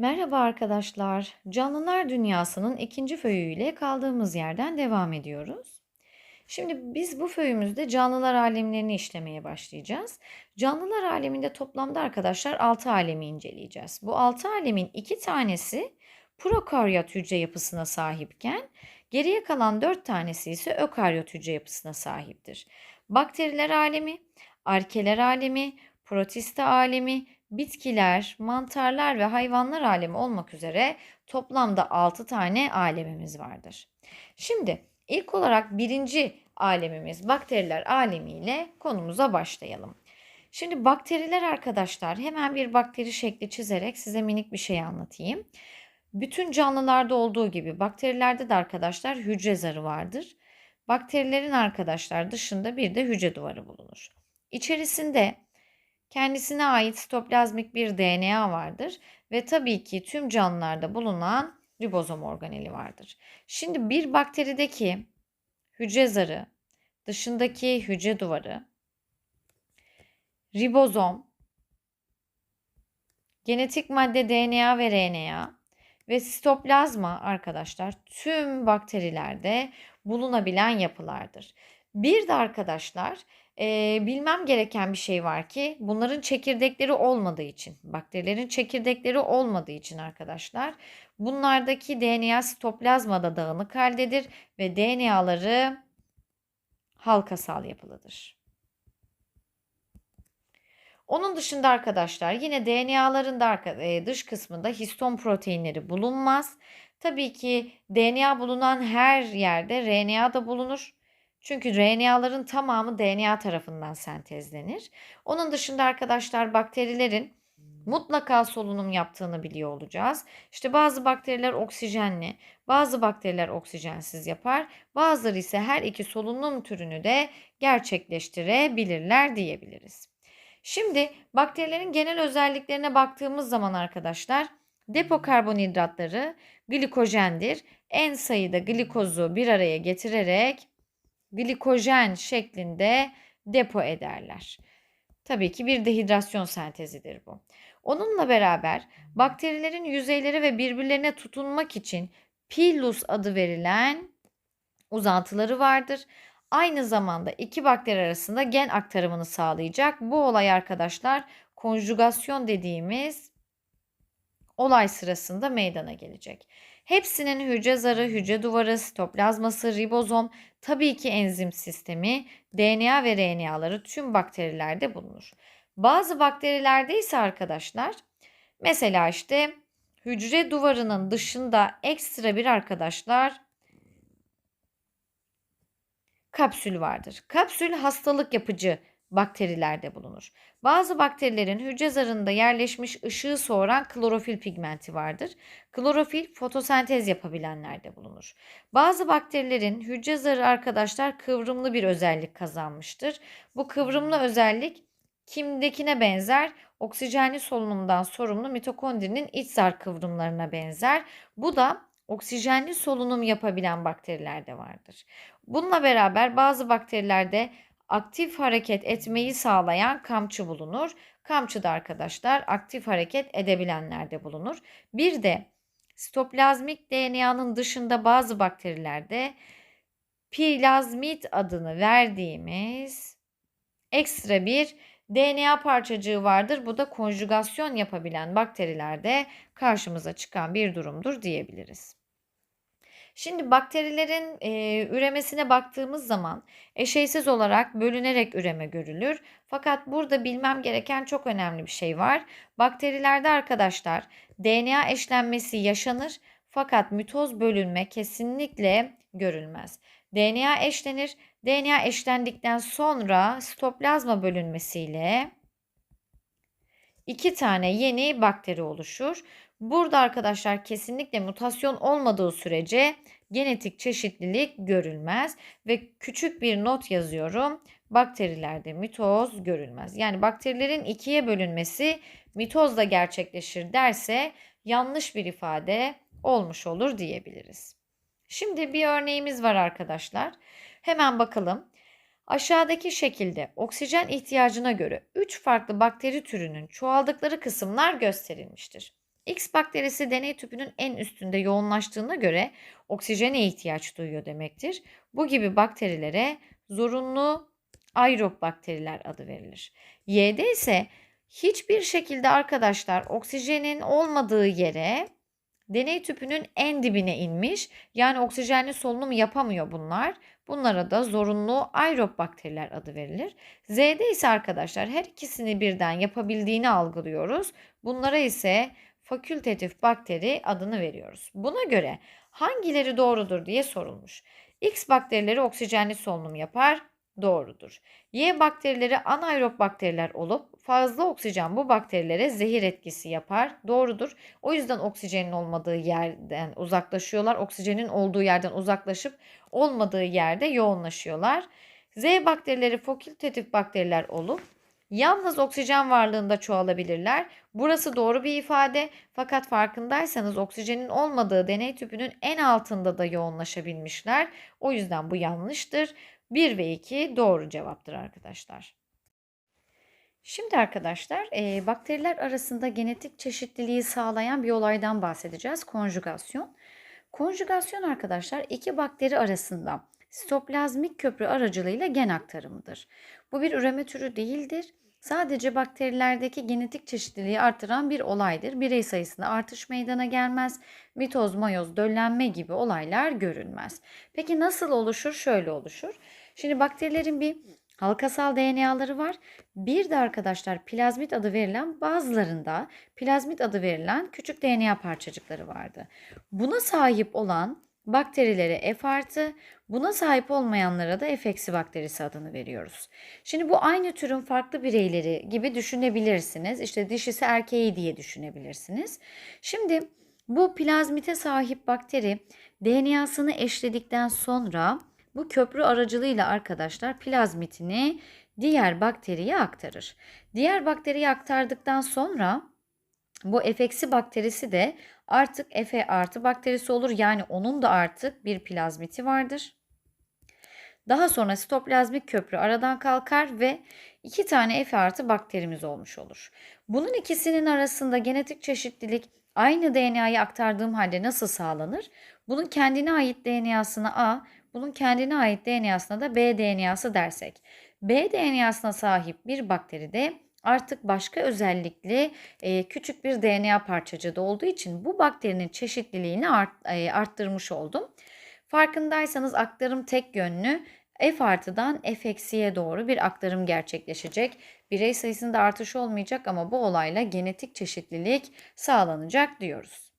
Merhaba arkadaşlar. Canlılar Dünyası'nın ikinci föyüyle kaldığımız yerden devam ediyoruz. Şimdi biz bu föyümüzde canlılar alemlerini işlemeye başlayacağız. Canlılar aleminde toplamda arkadaşlar 6 alemi inceleyeceğiz. Bu 6 alemin 2 tanesi prokaryot hücre yapısına sahipken geriye kalan 4 tanesi ise ökaryot hücre yapısına sahiptir. Bakteriler alemi, arkeler alemi, protista alemi, bitkiler, mantarlar ve hayvanlar alemi olmak üzere toplamda 6 tane alemimiz vardır. Şimdi ilk olarak birinci alemimiz bakteriler alemiyle konumuza başlayalım. Şimdi bakteriler arkadaşlar hemen bir bakteri şekli çizerek size minik bir şey anlatayım. Bütün canlılarda olduğu gibi bakterilerde de arkadaşlar hücre zarı vardır. Bakterilerin arkadaşlar dışında bir de hücre duvarı bulunur. İçerisinde kendisine ait sitoplazmik bir DNA vardır ve tabii ki tüm canlılarda bulunan ribozom organeli vardır. Şimdi bir bakterideki hücre zarı, dışındaki hücre duvarı, ribozom, genetik madde DNA ve RNA ve sitoplazma arkadaşlar tüm bakterilerde bulunabilen yapılardır. Bir de arkadaşlar e, bilmem gereken bir şey var ki bunların çekirdekleri olmadığı için, bakterilerin çekirdekleri olmadığı için arkadaşlar bunlardaki DNA sitoplazmada dağınık haldedir ve DNA'ları halkasal yapılıdır. Onun dışında arkadaşlar yine DNA'ların dış kısmında histon proteinleri bulunmaz. Tabii ki DNA bulunan her yerde RNA da bulunur. Çünkü RNA'ların tamamı DNA tarafından sentezlenir. Onun dışında arkadaşlar bakterilerin mutlaka solunum yaptığını biliyor olacağız. İşte bazı bakteriler oksijenli, bazı bakteriler oksijensiz yapar. Bazıları ise her iki solunum türünü de gerçekleştirebilirler diyebiliriz. Şimdi bakterilerin genel özelliklerine baktığımız zaman arkadaşlar depo karbonhidratları glikojendir. En sayıda glikozu bir araya getirerek glikojen şeklinde depo ederler. Tabii ki bir dehidrasyon sentezidir bu. Onunla beraber bakterilerin yüzeyleri ve birbirlerine tutunmak için pilus adı verilen uzantıları vardır. Aynı zamanda iki bakteri arasında gen aktarımını sağlayacak. Bu olay arkadaşlar konjugasyon dediğimiz olay sırasında meydana gelecek. Hepsinin hücre zarı, hücre duvarı, sitoplazması, ribozom, tabii ki enzim sistemi, DNA ve RNA'ları tüm bakterilerde bulunur. Bazı bakterilerde ise arkadaşlar mesela işte hücre duvarının dışında ekstra bir arkadaşlar kapsül vardır. Kapsül hastalık yapıcı bakterilerde bulunur. Bazı bakterilerin hücre zarında yerleşmiş ışığı soğuran klorofil pigmenti vardır. Klorofil fotosentez yapabilenlerde bulunur. Bazı bakterilerin hücre zarı arkadaşlar kıvrımlı bir özellik kazanmıştır. Bu kıvrımlı özellik kimdekine benzer? Oksijenli solunumdan sorumlu mitokondrinin iç zar kıvrımlarına benzer. Bu da oksijenli solunum yapabilen bakterilerde vardır. Bununla beraber bazı bakterilerde aktif hareket etmeyi sağlayan kamçı bulunur. Kamçı da arkadaşlar aktif hareket edebilenlerde bulunur. Bir de sitoplazmik DNA'nın dışında bazı bakterilerde plazmid adını verdiğimiz ekstra bir DNA parçacığı vardır. Bu da konjugasyon yapabilen bakterilerde karşımıza çıkan bir durumdur diyebiliriz. Şimdi bakterilerin e, üremesine baktığımız zaman eşeysiz olarak bölünerek üreme görülür. Fakat burada bilmem gereken çok önemli bir şey var. Bakterilerde arkadaşlar DNA eşlenmesi yaşanır fakat mitoz bölünme kesinlikle görülmez. DNA eşlenir. DNA eşlendikten sonra sitoplazma bölünmesiyle iki tane yeni bakteri oluşur. Burada arkadaşlar kesinlikle mutasyon olmadığı sürece genetik çeşitlilik görülmez ve küçük bir not yazıyorum. Bakterilerde mitoz görülmez. Yani bakterilerin ikiye bölünmesi mitozla gerçekleşir derse yanlış bir ifade olmuş olur diyebiliriz. Şimdi bir örneğimiz var arkadaşlar. Hemen bakalım. Aşağıdaki şekilde oksijen ihtiyacına göre 3 farklı bakteri türünün çoğaldıkları kısımlar gösterilmiştir. X bakterisi deney tüpünün en üstünde yoğunlaştığına göre oksijene ihtiyaç duyuyor demektir. Bu gibi bakterilere zorunlu aerob bakteriler adı verilir. Y'de ise hiçbir şekilde arkadaşlar oksijenin olmadığı yere deney tüpünün en dibine inmiş. Yani oksijenli solunum yapamıyor bunlar. Bunlara da zorunlu aerob bakteriler adı verilir. Z'de ise arkadaşlar her ikisini birden yapabildiğini algılıyoruz. Bunlara ise fakültatif bakteri adını veriyoruz. Buna göre hangileri doğrudur diye sorulmuş. X bakterileri oksijenli solunum yapar. Doğrudur. Y bakterileri anaerob bakteriler olup fazla oksijen bu bakterilere zehir etkisi yapar. Doğrudur. O yüzden oksijenin olmadığı yerden uzaklaşıyorlar. Oksijenin olduğu yerden uzaklaşıp olmadığı yerde yoğunlaşıyorlar. Z bakterileri fakültatif bakteriler olup yalnız oksijen varlığında çoğalabilirler. Burası doğru bir ifade fakat farkındaysanız oksijenin olmadığı deney tüpünün en altında da yoğunlaşabilmişler. O yüzden bu yanlıştır. 1 ve 2 doğru cevaptır arkadaşlar. Şimdi arkadaşlar e, bakteriler arasında genetik çeşitliliği sağlayan bir olaydan bahsedeceğiz. Konjugasyon. Konjugasyon arkadaşlar iki bakteri arasında sitoplazmik köprü aracılığıyla gen aktarımıdır. Bu bir üreme türü değildir. Sadece bakterilerdeki genetik çeşitliliği artıran bir olaydır. Birey sayısında artış meydana gelmez. Mitoz, mayoz, döllenme gibi olaylar görülmez. Peki nasıl oluşur? Şöyle oluşur. Şimdi bakterilerin bir halkasal DNA'ları var. Bir de arkadaşlar plazmit adı verilen bazılarında plazmit adı verilen küçük DNA parçacıkları vardı. Buna sahip olan bakterilere F artı, buna sahip olmayanlara da F eksi bakterisi adını veriyoruz. Şimdi bu aynı türün farklı bireyleri gibi düşünebilirsiniz. İşte dişisi erkeği diye düşünebilirsiniz. Şimdi bu plazmite sahip bakteri DNA'sını eşledikten sonra bu köprü aracılığıyla arkadaşlar plazmitini diğer bakteriye aktarır. Diğer bakteriye aktardıktan sonra bu F eksi bakterisi de artık F artı bakterisi olur. Yani onun da artık bir plazmiti vardır. Daha sonra sitoplazmik köprü aradan kalkar ve iki tane F artı bakterimiz olmuş olur. Bunun ikisinin arasında genetik çeşitlilik aynı DNA'yı aktardığım halde nasıl sağlanır? Bunun kendine ait DNA'sına A, bunun kendine ait DNA'sına da B DNA'sı dersek. B DNA'sına sahip bir bakteride artık başka özellikli e, küçük bir DNA parçacığı da olduğu için bu bakterinin çeşitliliğini e, arttırmış oldum. Farkındaysanız aktarım tek yönlü F artıdan F eksiye doğru bir aktarım gerçekleşecek. Birey sayısında artış olmayacak ama bu olayla genetik çeşitlilik sağlanacak diyoruz.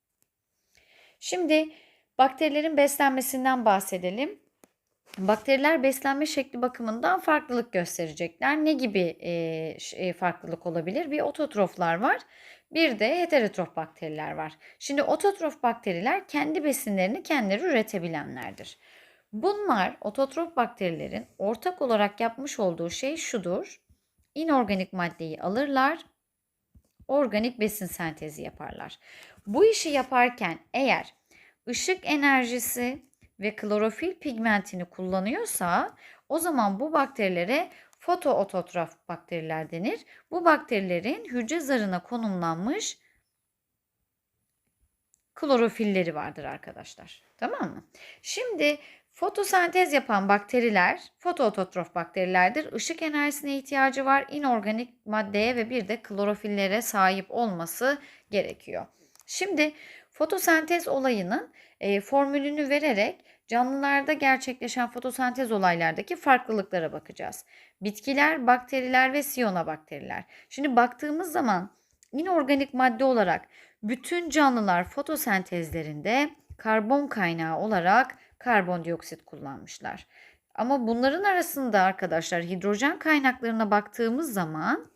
Şimdi bakterilerin beslenmesinden bahsedelim. Bakteriler beslenme şekli bakımından farklılık gösterecekler. Ne gibi e, farklılık olabilir? Bir ototroflar var. Bir de heterotrof bakteriler var. Şimdi ototrof bakteriler kendi besinlerini kendileri üretebilenlerdir. Bunlar ototrof bakterilerin ortak olarak yapmış olduğu şey şudur. İnorganik maddeyi alırlar, organik besin sentezi yaparlar. Bu işi yaparken eğer ışık enerjisi ve klorofil pigmentini kullanıyorsa o zaman bu bakterilere fotoototrof bakteriler denir. Bu bakterilerin hücre zarına konumlanmış klorofilleri vardır arkadaşlar. Tamam mı? Şimdi fotosentez yapan bakteriler fotoototrof bakterilerdir. Işık enerjisine ihtiyacı var. İnorganik maddeye ve bir de klorofillere sahip olması gerekiyor. Şimdi fotosentez olayının e, formülünü vererek canlılarda gerçekleşen fotosentez olaylardaki farklılıklara bakacağız. Bitkiler, bakteriler ve siyonobakteriler. Şimdi baktığımız zaman inorganik madde olarak bütün canlılar fotosentezlerinde karbon kaynağı olarak karbondioksit kullanmışlar. Ama bunların arasında arkadaşlar hidrojen kaynaklarına baktığımız zaman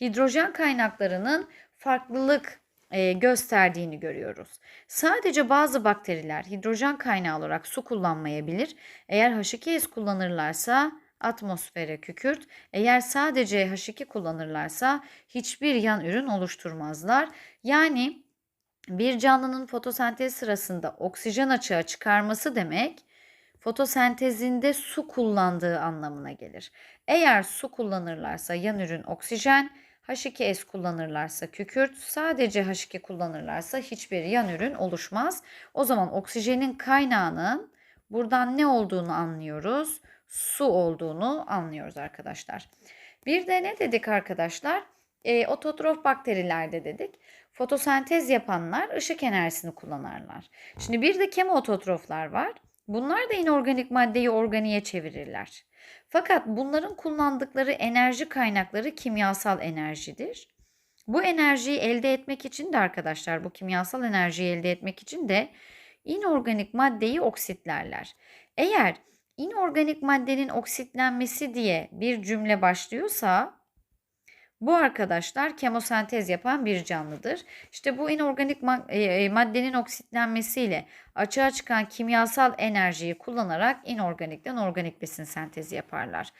hidrojen kaynaklarının farklılık e, gösterdiğini görüyoruz. Sadece bazı bakteriler hidrojen kaynağı olarak su kullanmayabilir. Eğer H2S kullanırlarsa atmosfere kükürt. Eğer sadece H2 kullanırlarsa hiçbir yan ürün oluşturmazlar. Yani bir canlının fotosentez sırasında oksijen açığa çıkarması demek fotosentezinde su kullandığı anlamına gelir. Eğer su kullanırlarsa yan ürün oksijen, H2S kullanırlarsa kükürt, sadece H2 kullanırlarsa hiçbir yan ürün oluşmaz. O zaman oksijenin kaynağının buradan ne olduğunu anlıyoruz. Su olduğunu anlıyoruz arkadaşlar. Bir de ne dedik arkadaşlar? E, ototrof bakterilerde dedik. Fotosentez yapanlar ışık enerjisini kullanırlar. Şimdi bir de kemoototroflar var. Bunlar da inorganik maddeyi organiğe çevirirler. Fakat bunların kullandıkları enerji kaynakları kimyasal enerjidir. Bu enerjiyi elde etmek için de arkadaşlar bu kimyasal enerjiyi elde etmek için de inorganik maddeyi oksitlerler. Eğer inorganik maddenin oksitlenmesi diye bir cümle başlıyorsa bu arkadaşlar kemosentez yapan bir canlıdır. İşte bu inorganik e, maddenin oksitlenmesiyle açığa çıkan kimyasal enerjiyi kullanarak inorganikten organik besin sentezi yaparlar.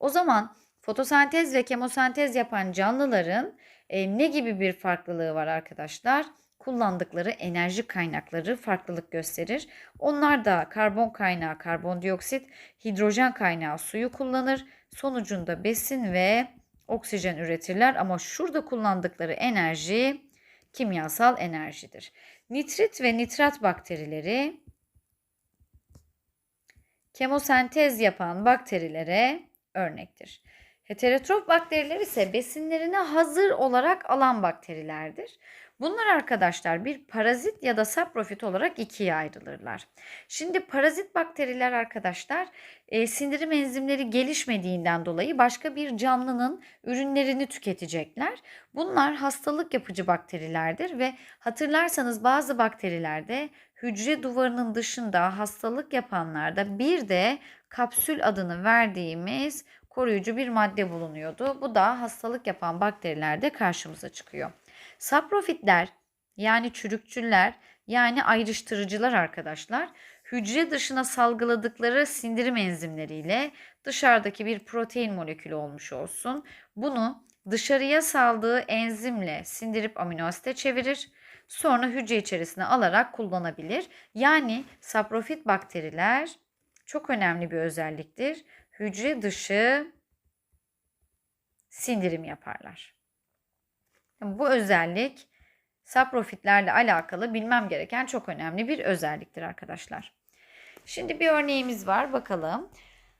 O zaman fotosentez ve kemosentez yapan canlıların e, ne gibi bir farklılığı var arkadaşlar? Kullandıkları enerji kaynakları farklılık gösterir. Onlar da karbon kaynağı karbondioksit, hidrojen kaynağı suyu kullanır. Sonucunda besin ve oksijen üretirler ama şurada kullandıkları enerji kimyasal enerjidir. Nitrit ve nitrat bakterileri kemosentez yapan bakterilere örnektir. Heterotrof bakteriler ise besinlerine hazır olarak alan bakterilerdir. Bunlar arkadaşlar bir parazit ya da saprofit olarak ikiye ayrılırlar. Şimdi parazit bakteriler arkadaşlar e, sindirim enzimleri gelişmediğinden dolayı başka bir canlının ürünlerini tüketecekler. Bunlar hastalık yapıcı bakterilerdir ve hatırlarsanız bazı bakterilerde hücre duvarının dışında hastalık yapanlarda bir de kapsül adını verdiğimiz koruyucu bir madde bulunuyordu. Bu da hastalık yapan bakterilerde karşımıza çıkıyor. Saprofitler yani çürükçüller yani ayrıştırıcılar arkadaşlar hücre dışına salgıladıkları sindirim enzimleriyle dışarıdaki bir protein molekülü olmuş olsun. Bunu dışarıya saldığı enzimle sindirip amino asite çevirir. Sonra hücre içerisine alarak kullanabilir. Yani saprofit bakteriler çok önemli bir özelliktir. Hücre dışı sindirim yaparlar. Bu özellik saprofitlerle alakalı bilmem gereken çok önemli bir özelliktir arkadaşlar. Şimdi bir örneğimiz var bakalım.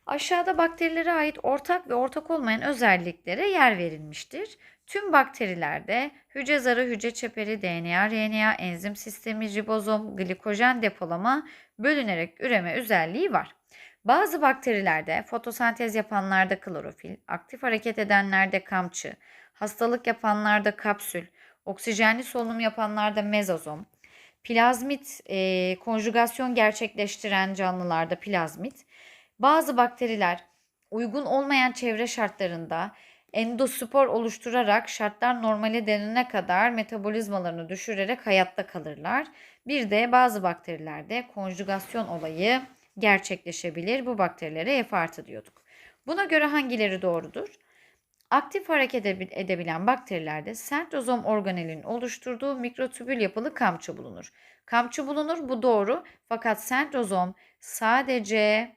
Aşağıda bakterilere ait ortak ve ortak olmayan özelliklere yer verilmiştir. Tüm bakterilerde hücre zarı, hücre çeperi, DNA, RNA, enzim sistemi, ribozom, glikojen depolama, bölünerek üreme özelliği var. Bazı bakterilerde fotosentez yapanlarda klorofil, aktif hareket edenlerde kamçı, hastalık yapanlarda kapsül, oksijenli solunum yapanlarda mezozom, plazmit e, konjugasyon gerçekleştiren canlılarda plazmit, bazı bakteriler uygun olmayan çevre şartlarında endospor oluşturarak şartlar normale dönene kadar metabolizmalarını düşürerek hayatta kalırlar. Bir de bazı bakterilerde konjugasyon olayı gerçekleşebilir. Bu bakterilere F artı diyorduk. Buna göre hangileri doğrudur? Aktif hareket edebilen bakterilerde sentrozom organelin oluşturduğu mikrotübül yapılı kamçı bulunur. Kamçı bulunur bu doğru fakat sentrozom sadece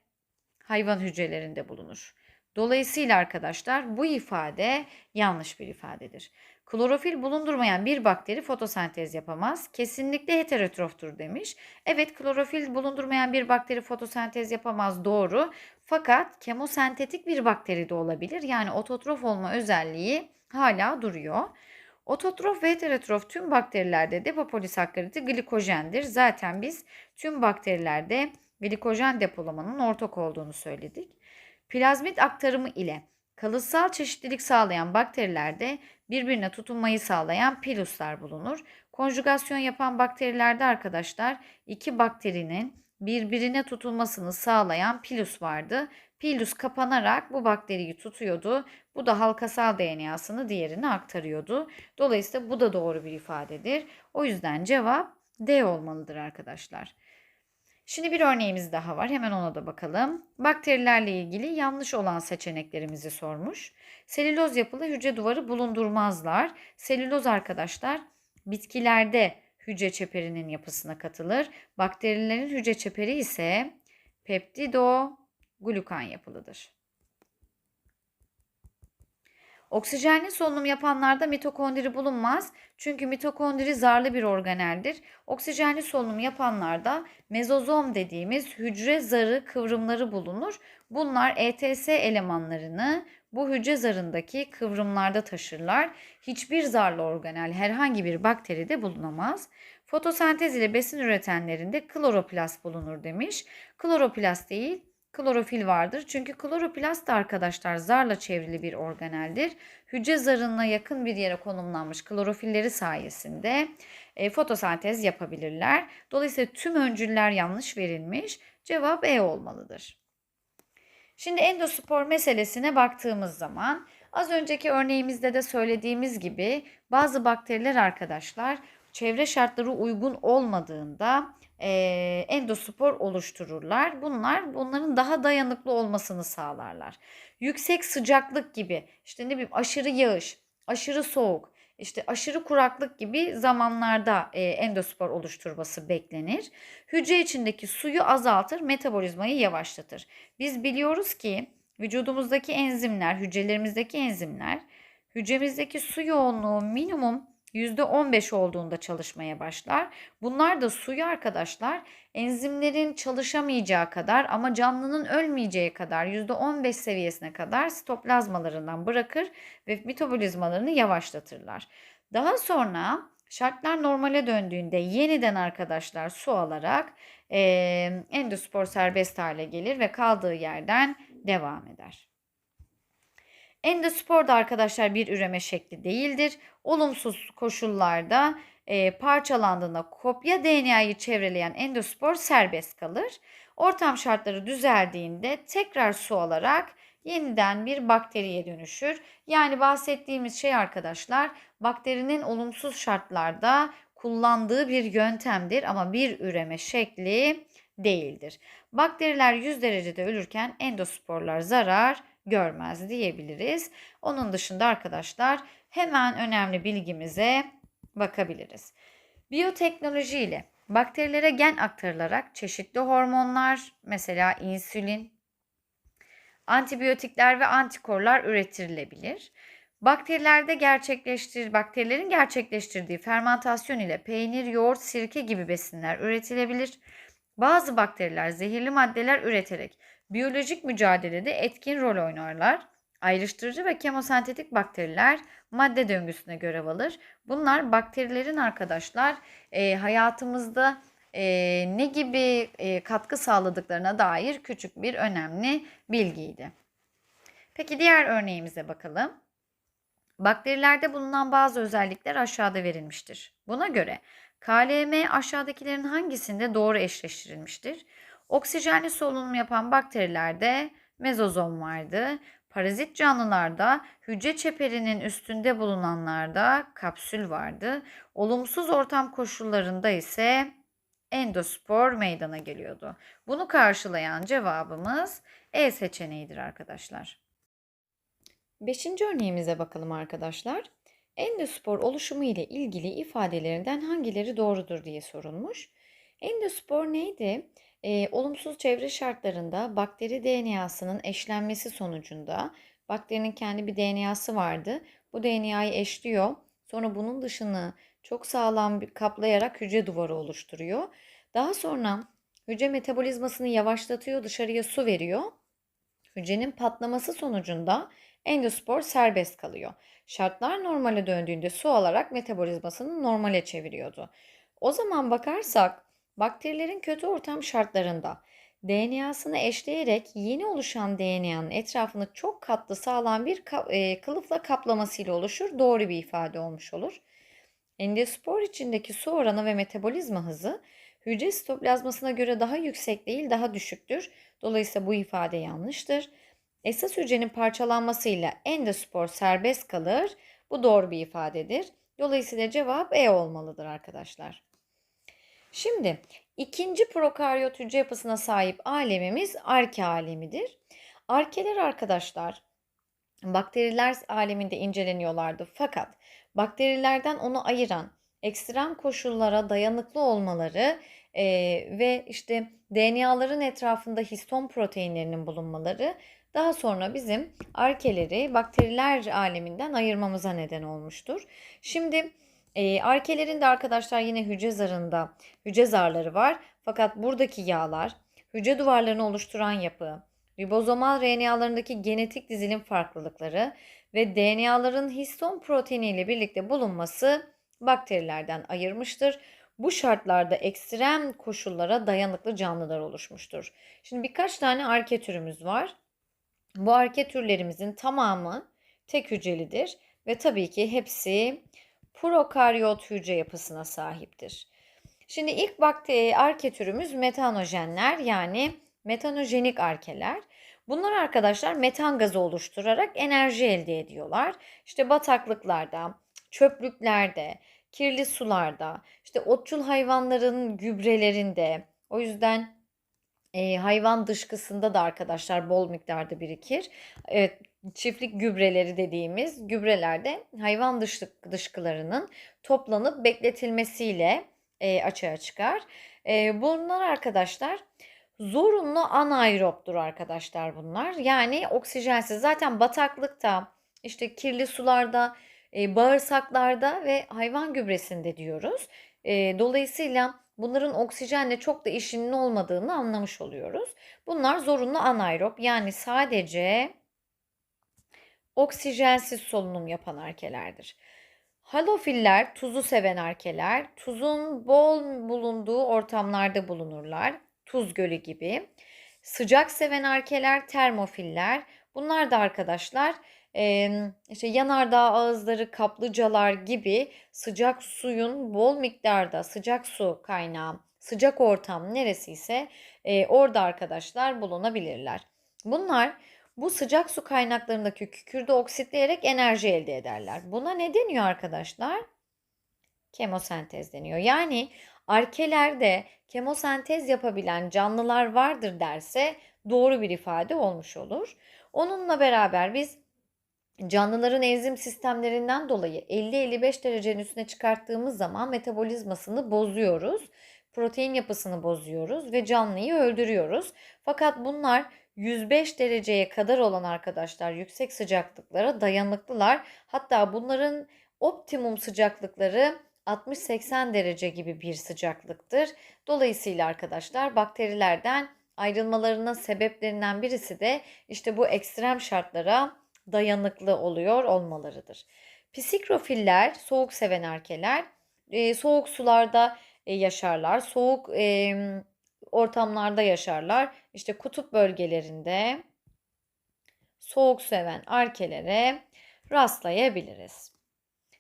hayvan hücrelerinde bulunur. Dolayısıyla arkadaşlar bu ifade yanlış bir ifadedir. Klorofil bulundurmayan bir bakteri fotosentez yapamaz. Kesinlikle heterotroftur demiş. Evet klorofil bulundurmayan bir bakteri fotosentez yapamaz doğru. Fakat kemosentetik bir bakteri de olabilir. Yani ototrof olma özelliği hala duruyor. Ototrof ve heterotrof tüm bakterilerde depopolisakkariti glikojendir. Zaten biz tüm bakterilerde glikojen depolamanın ortak olduğunu söyledik. Plazmit aktarımı ile kalıtsal çeşitlilik sağlayan bakterilerde birbirine tutunmayı sağlayan piluslar bulunur. Konjugasyon yapan bakterilerde arkadaşlar iki bakterinin birbirine tutulmasını sağlayan pilus vardı. Pilus kapanarak bu bakteriyi tutuyordu. Bu da halkasal DNA'sını diğerine aktarıyordu. Dolayısıyla bu da doğru bir ifadedir. O yüzden cevap D olmalıdır arkadaşlar. Şimdi bir örneğimiz daha var. Hemen ona da bakalım. Bakterilerle ilgili yanlış olan seçeneklerimizi sormuş. Selüloz yapılı hücre duvarı bulundurmazlar. Selüloz arkadaşlar bitkilerde hücre çeperinin yapısına katılır. Bakterilerin hücre çeperi ise peptido glukan yapılıdır. Oksijenli solunum yapanlarda mitokondri bulunmaz. Çünkü mitokondri zarlı bir organeldir. Oksijenli solunum yapanlarda mezozom dediğimiz hücre zarı kıvrımları bulunur. Bunlar ETS elemanlarını bu hücre zarındaki kıvrımlarda taşırlar. Hiçbir zarlı organel herhangi bir bakteride bulunamaz. Fotosentez ile besin üretenlerinde kloroplast bulunur demiş. Kloroplast değil, klorofil vardır. Çünkü kloroplast da arkadaşlar zarla çevrili bir organeldir. Hücre zarına yakın bir yere konumlanmış klorofilleri sayesinde e, fotosentez yapabilirler. Dolayısıyla tüm öncüller yanlış verilmiş. Cevap E olmalıdır. Şimdi endospor meselesine baktığımız zaman az önceki örneğimizde de söylediğimiz gibi bazı bakteriler arkadaşlar çevre şartları uygun olmadığında e, endospor oluştururlar. Bunlar bunların daha dayanıklı olmasını sağlarlar. Yüksek sıcaklık gibi işte ne bileyim aşırı yağış, aşırı soğuk, işte aşırı kuraklık gibi zamanlarda e, endospor oluşturması beklenir. Hücre içindeki suyu azaltır, metabolizmayı yavaşlatır. Biz biliyoruz ki vücudumuzdaki enzimler, hücrelerimizdeki enzimler hücremizdeki su yoğunluğu minimum %15 olduğunda çalışmaya başlar. Bunlar da suyu arkadaşlar enzimlerin çalışamayacağı kadar ama canlının ölmeyeceği kadar %15 seviyesine kadar sitoplazmalarından bırakır ve metabolizmalarını yavaşlatırlar. Daha sonra şartlar normale döndüğünde yeniden arkadaşlar su alarak e, endospor serbest hale gelir ve kaldığı yerden devam eder. Endospor da arkadaşlar bir üreme şekli değildir. Olumsuz koşullarda e, parçalandığında kopya DNA'yı çevreleyen endospor serbest kalır. Ortam şartları düzeldiğinde tekrar su alarak yeniden bir bakteriye dönüşür. Yani bahsettiğimiz şey arkadaşlar bakterinin olumsuz şartlarda kullandığı bir yöntemdir ama bir üreme şekli değildir. Bakteriler 100 derecede ölürken endosporlar zarar görmez diyebiliriz. Onun dışında arkadaşlar hemen önemli bilgimize bakabiliriz. Biyoteknoloji ile bakterilere gen aktarılarak çeşitli hormonlar mesela insülin, antibiyotikler ve antikorlar üretilebilir. Bakterilerde gerçekleştir, bakterilerin gerçekleştirdiği fermentasyon ile peynir, yoğurt, sirke gibi besinler üretilebilir. Bazı bakteriler zehirli maddeler üreterek biyolojik mücadelede etkin rol oynarlar. Ayrıştırıcı ve kemosentetik bakteriler madde döngüsüne görev alır. Bunlar bakterilerin arkadaşlar e, hayatımızda e, ne gibi e, katkı sağladıklarına dair küçük bir önemli bilgiydi. Peki diğer örneğimize bakalım. Bakterilerde bulunan bazı özellikler aşağıda verilmiştir. Buna göre KLM aşağıdakilerin hangisinde doğru eşleştirilmiştir? Oksijenli solunum yapan bakterilerde mezozom vardı. Parazit canlılarda hücre çeperinin üstünde bulunanlarda kapsül vardı. Olumsuz ortam koşullarında ise endospor meydana geliyordu. Bunu karşılayan cevabımız E seçeneğidir arkadaşlar. Beşinci örneğimize bakalım arkadaşlar. Endospor oluşumu ile ilgili ifadelerinden hangileri doğrudur diye sorulmuş. Endospor neydi? Ee, olumsuz çevre şartlarında bakteri DNA'sının eşlenmesi sonucunda bakterinin kendi bir DNA'sı vardı. Bu DNA'yı eşliyor. Sonra bunun dışını çok sağlam bir kaplayarak hücre duvarı oluşturuyor. Daha sonra hücre metabolizmasını yavaşlatıyor, dışarıya su veriyor. Hücrenin patlaması sonucunda endospor serbest kalıyor. Şartlar normale döndüğünde su alarak metabolizmasını normale çeviriyordu. O zaman bakarsak bakterilerin kötü ortam şartlarında DNA'sını eşleyerek yeni oluşan DNA'nın etrafını çok katlı sağlam bir e, kılıfla kaplamasıyla oluşur. Doğru bir ifade olmuş olur. Endospor içindeki su oranı ve metabolizma hızı hücre sitoplazmasına göre daha yüksek değil daha düşüktür. Dolayısıyla bu ifade yanlıştır. Esas hücrenin parçalanmasıyla endospor serbest kalır. Bu doğru bir ifadedir. Dolayısıyla cevap E olmalıdır arkadaşlar. Şimdi ikinci prokaryot hücre yapısına sahip alemimiz arke alemidir. Arkeler arkadaşlar bakteriler aleminde inceleniyorlardı fakat bakterilerden onu ayıran ekstrem koşullara dayanıklı olmaları e, ve işte DNA'ların etrafında histon proteinlerinin bulunmaları daha sonra bizim arkeleri bakteriler aleminden ayırmamıza neden olmuştur. Şimdi e, arkelerin de arkadaşlar yine hücre zarında hücre zarları var. Fakat buradaki yağlar hücre duvarlarını oluşturan yapı, ribozomal RNA'larındaki genetik dizilim farklılıkları ve DNA'ların histon proteini ile birlikte bulunması bakterilerden ayırmıştır. Bu şartlarda ekstrem koşullara dayanıklı canlılar oluşmuştur. Şimdi birkaç tane arke türümüz var. Bu arke türlerimizin tamamı tek hücrelidir ve tabii ki hepsi prokaryot hücre yapısına sahiptir. Şimdi ilk bakteri arke türümüz metanojenler yani metanojenik arkeler. Bunlar arkadaşlar metan gazı oluşturarak enerji elde ediyorlar. İşte bataklıklarda, çöplüklerde, kirli sularda, işte otçul hayvanların gübrelerinde. O yüzden e, hayvan dışkısında da arkadaşlar bol miktarda birikir. Evet, çiftlik gübreleri dediğimiz gübrelerde hayvan dışkı, dışkılarının toplanıp bekletilmesiyle e, açığa çıkar. E, bunlar arkadaşlar zorunlu anaerobdur arkadaşlar bunlar. Yani oksijensiz. Zaten bataklıkta, işte kirli sularda, e, bağırsaklarda ve hayvan gübresinde diyoruz. E, dolayısıyla bunların oksijenle çok da işinin olmadığını anlamış oluyoruz. Bunlar zorunlu anaerob yani sadece oksijensiz solunum yapan arkelerdir. Halofiller tuzu seven arkeler, tuzun bol bulunduğu ortamlarda bulunurlar. Tuz gölü gibi. Sıcak seven arkeler termofiller. Bunlar da arkadaşlar işte yanardağ ağızları, kaplıcalar gibi sıcak suyun bol miktarda sıcak su kaynağı, sıcak ortam neresi ise orada arkadaşlar bulunabilirler. Bunlar bu sıcak su kaynaklarındaki kükürdü oksitleyerek enerji elde ederler. Buna ne deniyor arkadaşlar? Kemosentez deniyor. Yani arkelerde kemosentez yapabilen canlılar vardır derse doğru bir ifade olmuş olur. Onunla beraber biz canlıların enzim sistemlerinden dolayı 50-55 derecenin üstüne çıkarttığımız zaman metabolizmasını bozuyoruz. Protein yapısını bozuyoruz ve canlıyı öldürüyoruz. Fakat bunlar 105 dereceye kadar olan arkadaşlar yüksek sıcaklıklara dayanıklılar. Hatta bunların optimum sıcaklıkları 60-80 derece gibi bir sıcaklıktır. Dolayısıyla arkadaşlar bakterilerden ayrılmalarının sebeplerinden birisi de işte bu ekstrem şartlara dayanıklı oluyor olmalarıdır. Psikrofiller soğuk seven erkeler e, soğuk sularda e, yaşarlar. Soğuk e, ortamlarda yaşarlar. İşte kutup bölgelerinde soğuk seven arkelere rastlayabiliriz.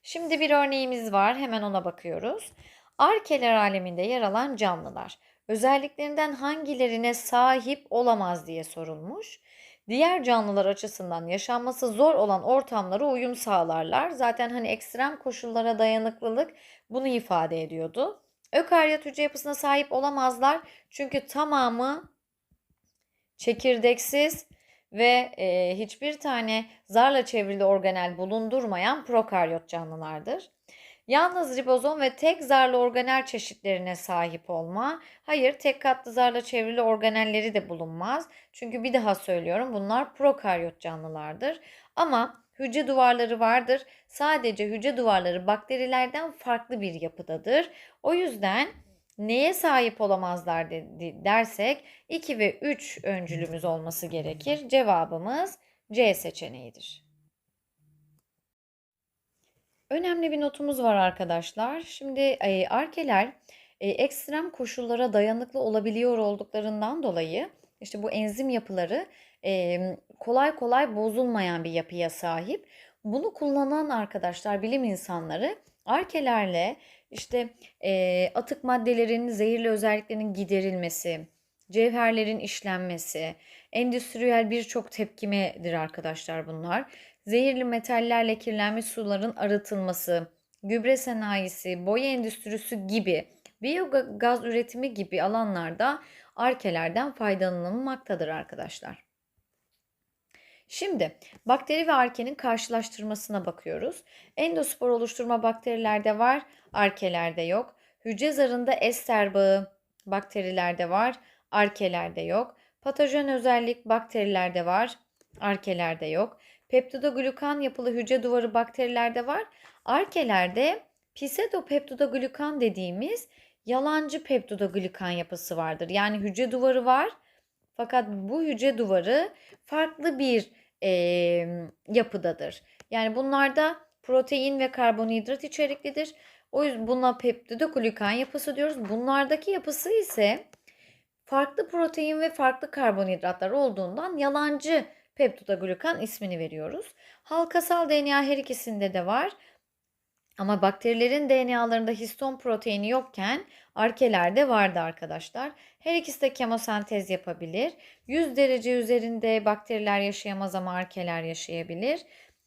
Şimdi bir örneğimiz var. Hemen ona bakıyoruz. Arkeler aleminde yer alan canlılar özelliklerinden hangilerine sahip olamaz diye sorulmuş. Diğer canlılar açısından yaşanması zor olan ortamlara uyum sağlarlar. Zaten hani ekstrem koşullara dayanıklılık bunu ifade ediyordu. Ökaryot hücre yapısına sahip olamazlar. Çünkü tamamı çekirdeksiz ve e, hiçbir tane zarla çevrili organel bulundurmayan prokaryot canlılardır. Yalnız ribozom ve tek zarlı organel çeşitlerine sahip olma. Hayır, tek katlı zarla çevrili organelleri de bulunmaz. Çünkü bir daha söylüyorum bunlar prokaryot canlılardır. Ama hücre duvarları vardır. Sadece hücre duvarları bakterilerden farklı bir yapıdadır. O yüzden neye sahip olamazlar dersek 2 ve 3 öncülümüz olması gerekir. Cevabımız C seçeneğidir. Önemli bir notumuz var arkadaşlar. Şimdi e, arkeler e, ekstrem koşullara dayanıklı olabiliyor olduklarından dolayı işte bu enzim yapıları e, kolay kolay bozulmayan bir yapıya sahip. Bunu kullanan arkadaşlar, bilim insanları arkelerle işte e, atık maddelerin zehirli özelliklerinin giderilmesi, cevherlerin işlenmesi, endüstriyel birçok tepkimedir arkadaşlar bunlar zehirli metallerle kirlenmiş suların arıtılması, gübre sanayisi, boya endüstrisi gibi biyogaz üretimi gibi alanlarda arkelerden faydalanılmaktadır arkadaşlar. Şimdi bakteri ve arkenin karşılaştırmasına bakıyoruz. Endospor oluşturma bakterilerde var, arkelerde yok. Hücre zarında ester bağı bakterilerde var, arkelerde yok. Patojen özellik bakterilerde var, Arkelerde yok. Peptidoglukan yapılı hücre duvarı bakterilerde var. Arkelerde pseudopeptidoglukan dediğimiz yalancı peptidoglukan yapısı vardır. Yani hücre duvarı var. Fakat bu hücre duvarı farklı bir e, yapıdadır. Yani bunlarda protein ve karbonhidrat içeriklidir. O yüzden buna peptidoglukan yapısı diyoruz. Bunlardaki yapısı ise farklı protein ve farklı karbonhidratlar olduğundan yalancı peptidoglukan ismini veriyoruz. Halkasal DNA her ikisinde de var. Ama bakterilerin DNA'larında histon proteini yokken arkelerde vardı arkadaşlar. Her ikisi de kemosentez yapabilir. 100 derece üzerinde bakteriler yaşayamaz ama arkeler yaşayabilir.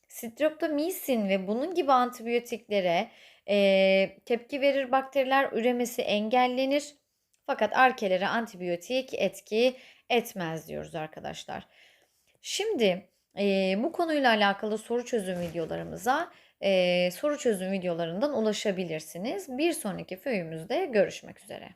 Streptomycin ve bunun gibi antibiyotiklere e, tepki verir bakteriler üremesi engellenir. Fakat arkelere antibiyotik etki etmez diyoruz arkadaşlar. Şimdi e, bu konuyla alakalı soru çözüm videolarımıza e, soru çözüm videolarından ulaşabilirsiniz. Bir sonraki föyümüzde görüşmek üzere.